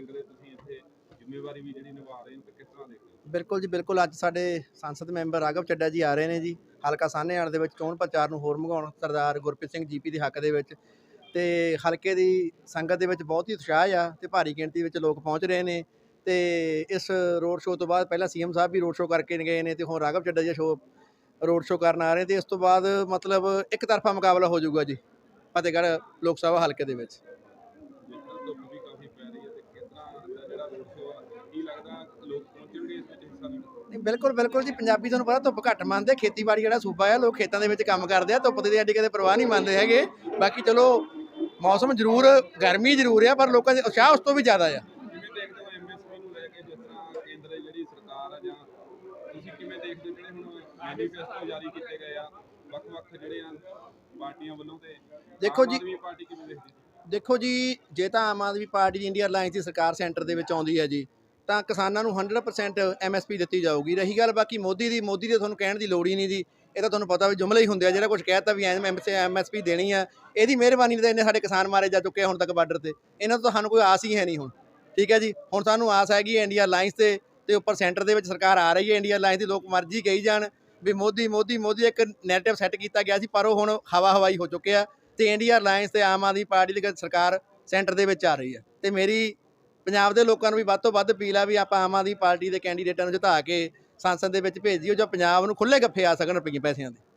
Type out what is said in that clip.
Wing ਦੇ ਤੁਸੀਂ ਇੱਥੇ, ਜ਼ਿੰਮੇਵਾਰੀ ਵੀ ਜਿਹੜੀ ਨਿਭਾ ਰਹੇ ਹੋ, ਤੇ ਕਿਸ ਤਰ੍ਹਾਂ ਦੇਖਦੇ ਹੋ? ਬਿਲਕੁਲ ਜੀ, ਬਿਲਕੁਲ। ਅੱਜ ਸਾਡੇ ਸੰਸਦ ਮੈਂਬਰ ਰਾਘਵ ਚੱਡਾ ਜੀ ਆ ਰਹੇ ਨੇ ਜੀ। ਹਲਕਾ ਸਾਹਨੇਵਾਲ ਦੇ ਵਿੱਚ ਚੋਣ ਪ੍ਰਚਾਰ ਨੂੰ ਹੋਰ ਮੰਗਾਉਣ ਸਰਦਾਰ ਗੁਰਪ੍ਰੀਤ ਸਿੰਘ ਜੀਪੀ ਦੇ ਹੱਕ ਦੇ ਵਿੱਚ। ਤੇ ਹਲਕੇ ਦੀ ਸੰਗਤ ਦੇ ਵਿੱਚ ਬਹੁਤ ਹੀ ਉਤਸ਼ਾਹ ਆ ਤੇ ਭਾਰੀ ਗਿਣਤੀ ਵਿੱਚ ਲੋਕ ਪਹੁੰਚ ਰਹੇ ਨੇ। ਤੇ ਇਸ ਰੋਡ ਸ਼ੋਅ ਤੋਂ ਬਾਅਦ ਪਹਿਲਾਂ ਸੀਐਮ ਸਾਹਿਬ ਵੀ ਰੋਡ ਸ਼ੋਅ ਕਰਕੇ ਗਏ ਨੇ ਤੇ ਹੁਣ ਰਾਘਵ ਚੱਡਾ ਜੀ ਸ਼ੋਅ, ਰੋਡ ਸ਼ੋਅ ਕਰਨ ਆ ਰਹੇ ਤੇ ਇਸ ਤੋਂ ਬਾਅਦ ਮਤਲਬ ਇੱਕ ਤਰਫਾ ਮੁਕਾਬਲਾ ਹੋ ਜਾਊਗਾ ਜੀ, ਫਤਿਹਗੜ੍ਹ ਲੋਕ ਸਭਾ ਹਲਕੇ ਦੇ ਵਿੱਚ ਜਿਸ ਤਰ੍ਹਾਂ ਧੁੱਪ ਵੀ ਕਾਫੀ ਪੈ ਰਹੀ ਹੈ ਤੇ ਕਿਸ ਤਰ੍ਹਾਂ ਦਾ ਜਿਹੜਾ ਰੋਡ ਸ਼ੋਅ ਆ ਕੀ ਲੱਗਦਾ ਲੋਕ ਪਹੁੰਚਣਗੇ ਇਸ ਵਿੱਚ ਹਿੱਸਾ ਲੈਣ ਨਹੀਂ ਬਿਲਕੁਲ ਬਿਲਕੁਲ ਜੀ। ਪੰਜਾਬੀ ਤੁਹਾਨੂੰ ਪਤਾ ਧੁੱਪ ਘੱਟ ਮੰਨਦੇ ਖੇਤੀਬਾੜੀ ਜਿਹੜਾ ਸੂਬਾ ਆ ਲੋਕ ਖੇਤਾਂ ਦੇ ਵਿੱਚ ਕੰਮ ਕਰਦੇ ਆ ਧੁੱਪ ਦੀ ਐਡੀ ਕਦੇ ਪਰਵਾਹ ਨਹੀਂ ਮੰਨਦੇ ਹੈਗੇ। ਬਾਕੀ ਚਲੋ ਮੌਸਮ ਜ਼ਰੂਰ ਗਰਮੀ ਜ਼ਰੂਰ ਆ ਪਰ ਲੋਕਾਂ ਦੇ ਉਤਸ਼ਾਹ ਉਸ ਤੋਂ ਵੀ ਜ਼ਿਆਦਾ ਆ। ਦੇਖੋ ਜੀ- ਦੇਖੋ ਜੀ ਜੇ ਤਾਂ ਆਮ ਆਦਮੀ ਪਾਰਟੀ ਦੀ ਇੰਡੀਆ ਅਲਾਈਅੰਸ ਦੀ ਸਰਕਾਰ ਸੈਂਟਰ ਦੇ ਵਿੱਚ ਆਉਂਦੀ ਹੈ ਜੀ ਤਾਂ ਕਿਸਾਨਾਂ ਨੂੰ 100% ਐਮਐਸਪੀ ਦਿੱਤੀ ਜਾਊਗੀ। ਰਹੀ ਗੱਲ ਬਾਕੀ ਮੋਦੀ ਦੀ, ਮੋਦੀ ਦੇ ਤੁਹਾਨੂੰ ਕਹਿਣ ਦੀ ਲੋੜ ਹੀ ਨਹੀਂ ਜੀ। ਇਹ ਤਾਂ ਤੁਹਾਨੂੰ ਪਤਾ ਵੀ ਜੁਮਲੇ ਹੀ ਹੁੰਦੇ ਆ, ਜਿਹੜਾ ਕੁਝ ਕਹਿਤਾ ਵੀ ਐਮਐਸਪੀ ਦੇਣੀ ਆ, ਇਹਦੀ ਮਿਹਰਬਾਨੀ ਤਾਂ ਇੰਨੇ ਸਾਡੇ ਕਿਸਾਨ ਮਾਰੇ ਜਾ ਚੁੱਕੇ ਆ ਹੁਣ ਤੱਕ ਬਾਰਡਰ ਤੇ। ਇਹਨਾਂ ਤੋਂ ਸਾਨੂੰ ਕੋਈ ਆਸ ਹੀ ਹੈ ਨਹੀਂ ਹੁਣ। ਠੀਕ ਹੈ ਜੀ? ਹੁਣ ਸਾਨੂੰ ਆਸ ਹੈਗੀ ਇੰਡੀਆ ਅਲਾਈਅੰਸ ਤੇ ਤੇ ਉੱਪਰ ਸੈਂਟਰ ਦੇ ਵਿੱਚ ਸਰਕਾਰ ਆ ਰਹੀ ਹੈ ਇੰਡੀਆ ਅਲਾਈਅੰਸ ਦੀ, ਲੋਕ ਮਰਜ਼ੀ ਕਹੀ ਜਾਣ ਵੀ ਮੋਦੀ ਮੋਦੀ ਮੋਦੀ ਇੱਕ ਨੈਰੇਟਿਵ ਸੈੱਟ ਕੀਤਾ ਗਿਆ ਸੀ, ਪਰ ਉਹ ਹੁਣ ਹਵਾ ਹਵਾਈ ਹੋ ਚੁੱਕਿਆ ਤੇ ਇੰਡੀਆ ਅਲਾਈਅੰਸ ਤੇ ਆਮ ਆਦਮੀ ਪਾਰਟੀ ਦੀ ਸਰਕਾਰ ਸੈਂਟਰ ਦੇ ਵਿੱਚ ਆ ਰਹੀ ਹੈ। ਤੇ ਮੇਰੀ ਪੰਜਾਬ ਦੇ ਲੋਕਾਂ ਨੂੰ ਵੀ ਵੱਧ ਤੋਂ ਵੱਧ ਅਪੀਲ ਆ ਵੀ ਆਪਾਂ ਆਮ ਆਦਮੀ ਪਾਰਟੀ ਦੇ ਕੈਂਡੀਡੇਟਾਂ ਨੂੰ ਜਿਤਾ ਕੇ ਸੰਸਦ ਦੇ ਵਿੱਚ ਭੇਜੀਓ ਜੋ ਪੰਜਾਬ ਨੂੰ ਖੁੱਲੇ ਗੱਫੇ ਆ ਸਕਣ ਰੁਪਈਏ ਪੈਸਿਆਂ ਦੇ।